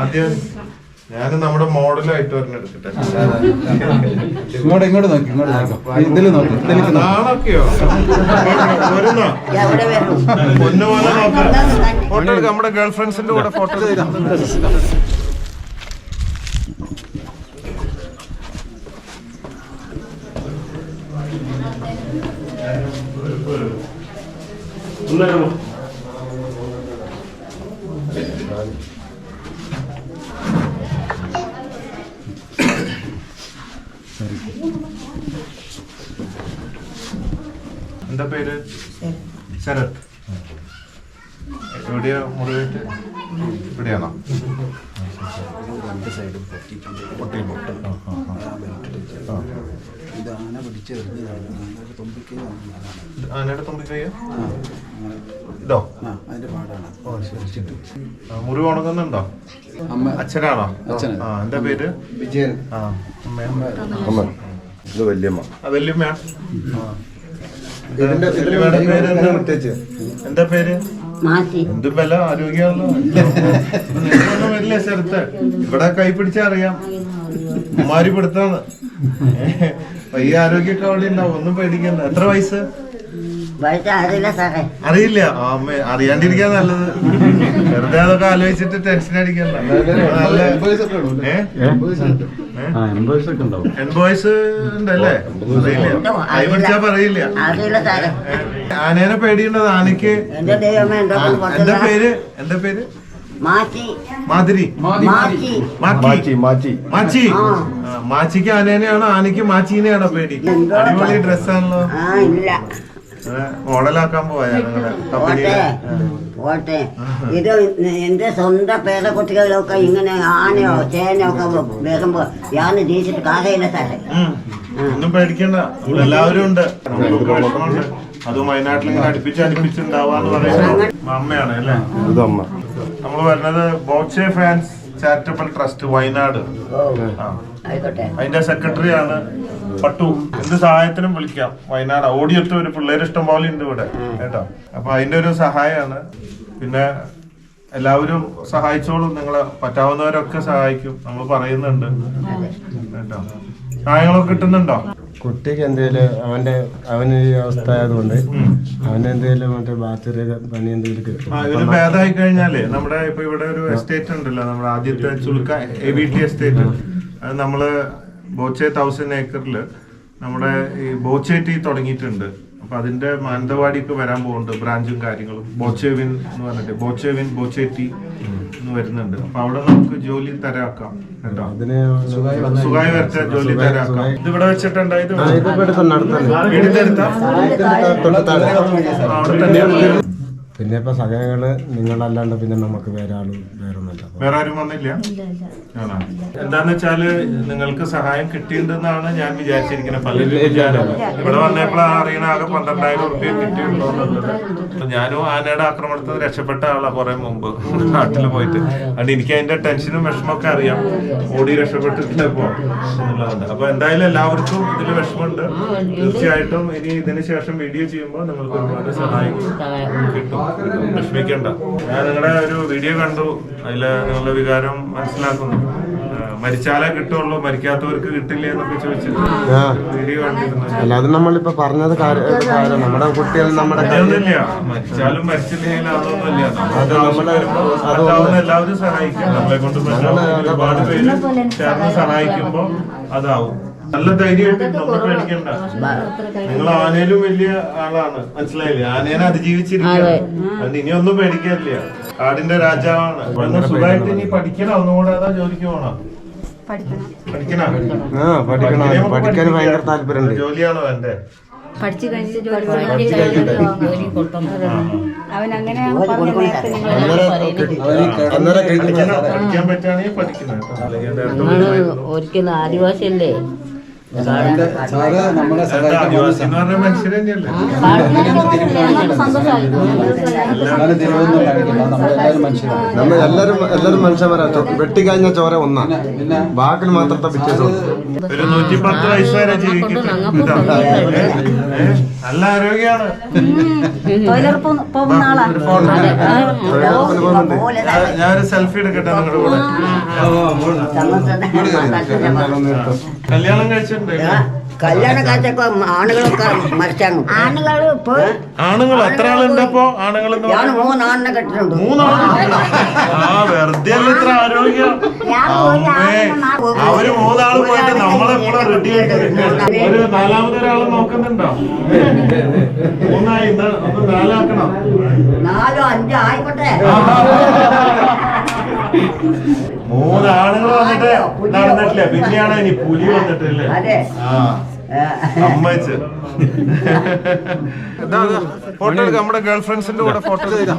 ആദ്യം ഞാൻ നമ്മുടെ മോഡലായിട്ട് ഒരെണ്ണം എടുക്കട്ടെ ഇങ്ങോട്ട് ഇങ്ങോട്ട് നോക്കി ഇങ്ങോട്ട് നോക്കി. ഇതിൽ നോക്കി വരുന്നോ? പൊന്നു പോലെ ഫോട്ടോ എടുക്കാം നമ്മുടെ ഗേൾ ഫ്രണ്ട്സിന്റെ കൂടെ ഫോട്ടോ എടുക്കാം. എന്താ പേര്? ശരത്. എവിടെയാ മുറിവേറ്റ്? ഇവിടെയാണോ? രണ്ട് സൈഡും. ഇത് ആന പിടിച്ച് എറിഞ്ഞതാണ് തുമ്പിക്ക്. ആനയുടെ. ഇതോ? അതിന്റെ പാടാണ്. മുറിവ് ഉണങ്ങുന്നുണ്ടോ? അമ്മ. അച്ഛനാണോ? അച്ഛന്. ആ എന്താ പേര്? വിജയൻ. അമ്മ. അമ്മ. ഇത് വല്യമ്മ. വല്യമ്മ എന്താ? പേര്? എന്ത് ആരോഗ്യമാണല്ലോ. വരില്ല സ്ഥലത്ത്? ഇവിടെ കൈ പിടിച്ചാ അറിയാം. ഉമ്മാരി പിടുത്താണ് ഈ ആരോഗ്യമൊക്കെ അവിടെ ഉണ്ടാവും. ഒന്നും പേടിക്കണ്ട. എത്ര വയസ്സ്? അറിയില്ല സാറേ. അറിയില്ല. അമ്മ അറിയാണ്ടിരിക്കാൻ നല്ലത്. വെറുതെ അതൊക്കെ ആലോചിച്ചിട്ട് ടെൻഷൻ ഉണ്ടല്ലേ അറിയില്ല. കൈ പിടിച്ചാ പറയില്ല? ആനേനെ പേടിയുണ്ടത് ആനയ്ക്ക്? എന്റെ പേര് എന്റെ പേര്? മാതിരി. മാച്ചി ആ. ആ, മാച്ചിക്ക് ആനേനെയാണോ ആനയ്ക്ക് മാച്ചീനെയാണോ പേടി? അടിപൊളി ഡ്രസ്സാണല്ലോ. ആ ഇല്ല. മോഡലാക്കാൻ പോയാ ഞങ്ങളുടെ പോട്ടെ കമ്പനിയിലെ. പോട്ടെ. ഇത് എന്റെ സ്വന്തം പേരക്കുട്ടികളൊക്കെ ഇങ്ങനെ ആനയോ ചേനയോ ഒക്കെ വരുമ്പോ ഞാൻ ജയിച്ചിട്ട് കാര്യമില്ല സാറേ. ഒന്നും പേടിക്കണ്ട. ഇവിടെ എല്ലാവരും ഉണ്ട്. നമുക്കൊക്കെ വിഷമമുണ്ട്. അത് വയനാട്ടിൽ ഇങ്ങനെ അടുപ്പിച്ച് അടുപ്പിച്ചുണ്ടാവാന്ന് പറയുന്നത് അമ്മയാണ് അല്ലേ? നമ്മൾ വരുന്നത് Boche fans charitable trust Wayanad. ആ. ആയിക്കോട്ടെ. അതിന്റെ സെക്രട്ടറി ആണ് പട്ടു. എന്ത് സഹായത്തിനും വിളിക്കാം. വയനാട്. ഓടിയെത്ത ഒരു പിള്ളേർ ഇഷ്ടം പോലെ ഉണ്ട് ഇവിടെ. കേട്ടോ? അപ്പൊ അതിന്റെ ഒരു സഹായമാണ് പിന്നെ എല്ലാവരും സഹായിച്ചോളും. നിങ്ങളെ പറ്റാവുന്നവരൊക്കെ സഹായിക്കും. നമ്മൾ പറയുന്നുണ്ട്. കേട്ടോ? സഹായങ്ങളൊക്കെ കിട്ടുന്നുണ്ടോ? കുട്ടിക്ക് എന്തെങ്കിലും അവന്റെ അവന് ഈ അവസ്ഥ ആയതുകൊണ്ട് അവന് എന്തെങ്കിലും മറ്റേ ബാത്റൂം പണി എന്തെങ്കിലും കിട്ടും. ഭേദമായി കഴിഞ്ഞാലേ നമ്മുടെ ഇപ്പൊ ഇവിടെ ഒരു എസ്റ്റേറ്റ് ഉണ്ടല്ലോ. നമ്മുടെ ആദ്യത്തെ Chulukka A B T estate അത് നമ്മൾ ബോച്ചെ തൗസൻഡ് ഏക്കറിൽ നമ്മുടെ ഈ ബോച്ചെ ടീ തുടങ്ങിയിട്ടുണ്ട്. അപ്പൊ അതിന്റെ മാനന്തവാടിക്ക് വരാൻ പോകുന്നുണ്ട് ബ്രാഞ്ചും കാര്യങ്ങളും. ബോച്ചേവിൻ എന്ന് പറഞ്ഞിട്ട് ബോച്ചേവിൻ ബോച്ചെ ടീ എന്ന് വരുന്നുണ്ട്. അപ്പൊ അവിടെ നമുക്ക് ജോലി തരാക്കാം കേട്ടോ. അതിന് സുഖമായി വരച്ച ജോലി തരാക്കാം. ഇതിവിടെ ഇവിടെ വെച്ചിട്ടുണ്ടായത് പിന്നെ ഇപ്പൊ സഹകൾ നിങ്ങളല്ലാണ്ട് പിന്നെ നമുക്ക് വേറെ ആളും വേറെ ഒന്നല്ല വേറെ ആരും വന്നില്ല? ആണോ? എന്താന്ന് വെച്ചാൽ നിങ്ങൾക്ക് സഹായം കിട്ടിയിട്ടുണ്ടെന്നാണ് ഞാൻ വിചാരിച്ചിരിക്കുന്നത് പലരും വിചാരം. ഇവിടെ വന്നപ്പോഴാണ് അറിയണ ആകെ പന്ത്രണ്ടായിരം റുപ്യ കിട്ടിയിട്ടുണ്ടോ ഞാനും ആനയുടെ ആക്രമണത്തിൽ നിന്ന് രക്ഷപ്പെട്ട ആളാ കുറെ മുമ്പ്. നാട്ടിൽ പോയിട്ട്. അതുകൊണ്ട് എനിക്ക് അതിന്റെ ടെൻഷനും വിഷമമൊക്കെ അറിയാം. ഓടി രക്ഷപ്പെട്ടിട്ടില്ല ഇപ്പോ അപ്പൊ എന്തായാലും എല്ലാവർക്കും ഇതിൽ വിഷമമുണ്ട്. തീർച്ചയായിട്ടും ഇനി ഇതിന് ശേഷം വീഡിയോ ചെയ്യുമ്പോൾ നിങ്ങൾക്ക് ഒരുപാട് സഹായം കിട്ടും. വിഷമിക്കണ്ട. ഞാൻ നിങ്ങളുടെ ഒരു വീഡിയോ കണ്ടു. അതിൽ നിങ്ങളുടെ വികാരം മനസ്സിലാക്കുന്നു. മരിച്ചാലേ കിട്ടുള്ളൂ മരിക്കാത്തവർക്ക് കിട്ടില്ല എന്നൊക്കെ ചോദിച്ചിട്ട് വീഡിയോ കണ്ടിരുന്നു. നമ്മളിപ്പോ പറഞ്ഞത് കാര്യം നമ്മുടെ കുട്ടികൾ നമ്മുടെ മരിച്ചാലും മരിച്ചില്ലെങ്കിലും അതൊന്നുമില്ല എല്ലാവരും സഹായിക്കും. നമ്മളെ കൊണ്ട് ഒരുപാട് പേര് ചേർന്ന് സഹായിക്കുമ്പോ അതാവും. നല്ല ധൈര്യമായിട്ട് പേടിക്കണ്ട നിങ്ങൾ ആനയിലും വലിയ ആളാണ്. മനസ്സിലായില്ലേ? ആനേനെ അതിജീവിച്ചിരിക്കുകയാണ് അതുകൊണ്ട് ഇനിയൊന്നും പേടിക്കാനില്ല. കാടിന്റെ രാജാവാണ്. ഒന്ന് സുഖമായിട്ട് ഇനി പഠിക്കണം. ഒന്നുകൂടെ അതാ ജോലിക്ക് പോണം? പഠിക്കണം. ആ പഠിക്കണം. പഠിക്കാൻ ഭയങ്കര താല്പര്യമുണ്ട്. ജോലിയാണോ എന്റെ പഠിച്ചു കഴിഞ്ഞിട്ട് ജോലി അവൻ ഒരിക്കലും ആദിവാസി എന്ന് നമ്മൾ എല്ലാരും എല്ലാരും മനുഷ്യന്മാരാ വെട്ടിക്കഴിഞ്ഞ ചോര ഒന്നാ ബാക്കിൽ മാത്രത്തെ വ്യത്യാസം ഒരു നൂറ്റി പത്ത് വയസ്സ് വരെ ജീവിക്കും നല്ല ആരോഗ്യമാണ് ഞാനൊരു സെൽഫി എടുക്കട്ടെ നിങ്ങളുടെ കൂടെ കല്യാണം കഴിച്ചിട്ടുണ്ട്. കല്യാണം കാഴ്ചപ്പോ ആണുങ്ങളൊക്കെ മരിച്ചാണ്? ആണുങ്ങൾ ഇപ്പൊ ആണുങ്ങൾ എത്ര ആളുണ്ടപ്പോ ആണുങ്ങൾ ഞാൻ? മൂന്നാണിനെ കെട്ടിട്ടുണ്ട്. ആ. വെറുതെ അല്ല ഇത്ര ആരോഗ്യം? അവർ മൂന്നാൾ പോയിട്ട് നമ്മളെപ്പോഴും റെഡി ആയിട്ട്. ഒരു നാലാമതൊരാൾ നോക്കുന്നുണ്ടോ? മൂന്നായി ഒന്ന് നാലാക്കണം. നാലോ അഞ്ചോ ആയിക്കോട്ടെ. മൂന്ന് ആണുങ്ങൾ വന്നിട്ട് നടന്നിട്ടില്ല. പിന്നെയാണ് ഇനി പുലി വന്നിട്ടില്ലേ? സമ്മതിച്ച് ഫോട്ടോ എടുക്കാം. നമ്മുടെ ഗേൾ ഫ്രണ്ട്സിന്റെ കൂടെ ഫോട്ടോ എടുക്കാം.